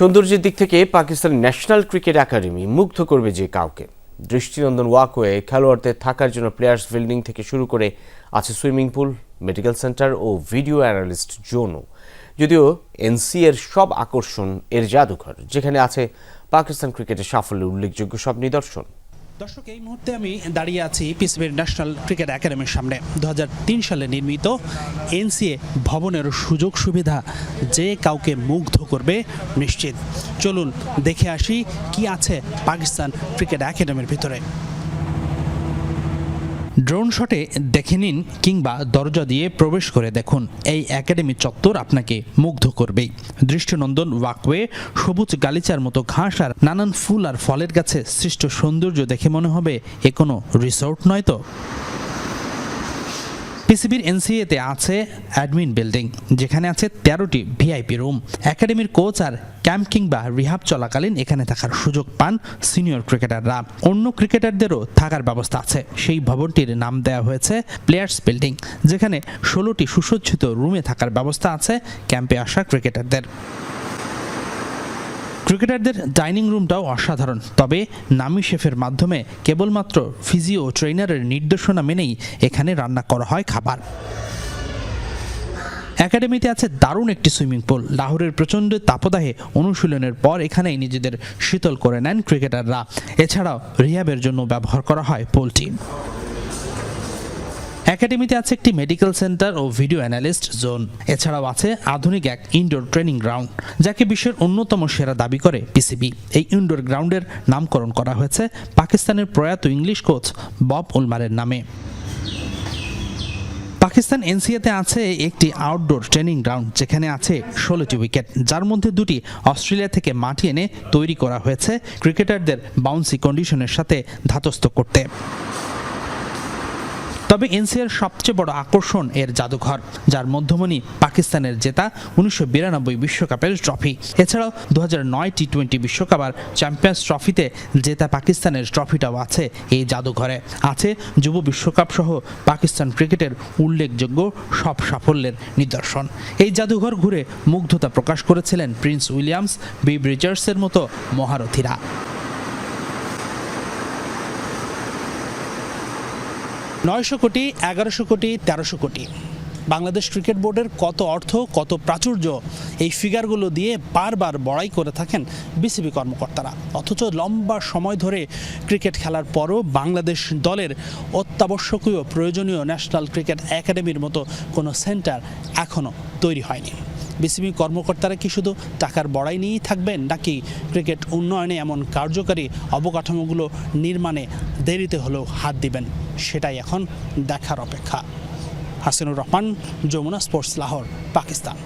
সৌন্দর্যের দিক থেকে পাকিস্তান ন্যাশনাল ক্রিকেট একাডেমি মুগ্ধ করবে যে কাউকে। দৃষ্টিনন্দন ওয়াকওয়ে খেলোয়াড়দের থাকার জন্য প্লেয়ার্স বিল্ডিং থেকে শুরু করে আছে সুইমিং পুল, মেডিকেল সেন্টার ও ভিডিও অ্যানালিস্ট জোনও। যদিও এনসি এর সব আকর্ষণ এর জাদুঘর, যেখানে আছে পাকিস্তান ক্রিকেটের সাফল্যের উল্লেখযোগ্য সব নিদর্শন। দর্শক, এই মুহূর্তে আমি দাঁড়িয়ে আছি পিসিবির ন্যাশনাল ক্রিকেট একাডেমির সামনে। দু হাজার তিন সালে নির্মিত এনসিএ ভবনের সুযোগ সুবিধা যে কাউকে মুগ্ধ করবে নিশ্চিত। চলুন দেখে আসি কি আছে পাকিস্তান ক্রিকেট একাডেমির ভিতরে। ড্রোন শটে দেখে নিন কিংবা দরজা দিয়ে প্রবেশ করে দেখুন। এই একাডেমি চত্বর আপনাকে মুগ্ধ করবেই দৃষ্টিনন্দন ওয়াকওয়ে, সবুজ গালিচার মতো ঘাস আর নানান ফুল আর ফলের গাছে সৃষ্ট সৌন্দর্য দেখে মনে হবে এ কোনো রিসোর্ট নয় তো? পিসিবির এনসিএতে আছে অ্যাডমিন বিল্ডিং, যেখানে আছে তেরোটি ভিআইপি রুম। একাডেমির কোচ আর ক্যাম্প কিংবা রিহাব চলাকালীন এখানে থাকার সুযোগ পান সিনিয়র ক্রিকেটাররা। অন্য ক্রিকেটারদেরও থাকার ব্যবস্থা আছে। সেই ভবনটির নাম দেওয়া হয়েছে প্লেয়ার্স বিল্ডিং, যেখানে ষোলোটি সুসজ্জিত রুমে থাকার ব্যবস্থা আছে ক্যাম্পে আসা ক্রিকেটারদের। ক্রিকেটারদের ডাইনিং রুমটাও অসাধারণ। তবে নামি শেফের মাধ্যমে কেবলমাত্র ফিজিও ট্রেনারের নির্দেশনা মেনেই এখানে রান্না করা হয় খাবার। একাডেমিতে আছে দারুণ একটি সুইমিং পুল। লাহোরের প্রচণ্ড তাপদাহে অনুশীলনের পর এখানেই নিজেদের শীতল করে নেন ক্রিকেটাররা। এছাড়াও রিহাবের জন্য ব্যবহার করা হয় পুলটি একাডেমিতে আছে একটি মেডিকেল সেন্টার ও ভিডিও অ্যানালিস্ট জোন এছাড়াও আছে আধুনিক এক ইনডোর ট্রেনিং গ্রাউন্ড যাকে বিশ্বের অন্যতম সেরা দাবি করে পিসিবি এই ইনডোর গ্রাউন্ডের নামকরণ করা হয়েছে পাকিস্তানের প্রয়াত ইংলিশ কোচ বব উলমারের নামে। পাকিস্তান এনসিএতে আছে একটি আউটডোর ট্রেনিং গ্রাউন্ড যেখানে আছে ষোলোটি উইকেট যার মধ্যে দুটি অস্ট্রেলিয়া থেকে মাটি এনে তৈরি করা হয়েছে। ক্রিকেটারদের বাউন্সি কন্ডিশনের সাথে ধাতস্থ করতে। তবে এনসিআর সবচেয়ে বড় আকর্ষণ এর জাদুঘর, যার মধ্যমণি পাকিস্তানের জেতা উনিশশো বিশ্বকাপের ট্রফি। এছাড়াও দু টি টোয়েন্টি বিশ্বকাপ আর চ্যাম্পিয়ন্স ট্রফিতে জেতা পাকিস্তানের ট্রফিটাও আছে এই জাদুঘরে। আছে যুব বিশ্বকাপ সহ পাকিস্তান ক্রিকেটের উল্লেখযোগ্য সব সাফল্যের নিদর্শন। এই জাদুঘর ঘুরে মুগ্ধতা প্রকাশ করেছিলেন প্রিন্স উইলিয়ামস, বি ব্রিজার্সের মতো মহারথীরা। নয়শো কোটি, এগারোশো কোটি, তেরোশো কোটি। বাংলাদেশ ক্রিকেট বোর্ডের কত অর্থ, কত প্রাচুর্য, এই ফিগারগুলো দিয়ে বারবার বড়াই করে থাকেন বিসিবি কর্মকর্তারা। অথচ লম্বা সময় ধরে ক্রিকেট খেলার পরও বাংলাদেশ দলের অত্যাবশ্যকীয় প্রয়োজনীয় ন্যাশনাল ক্রিকেট একাডেমির মতো কোনো সেন্টার এখনও তৈরি হয়নি। বিসিবি কর্মকর্তারা কি শুধু টাকার বড়াই নিয়েই থাকবেন, নাকি ক্রিকেট উন্নয়নে এমন কার্যকারী অবকাঠামোগুলো নির্মাণে দেরিতে হলেও হাত দিবেন, সেটাই এখন দেখার অপেক্ষা? হাসিনুর রহমান, যমুনা স্পোর্টস লাহোর, পাকিস্তান।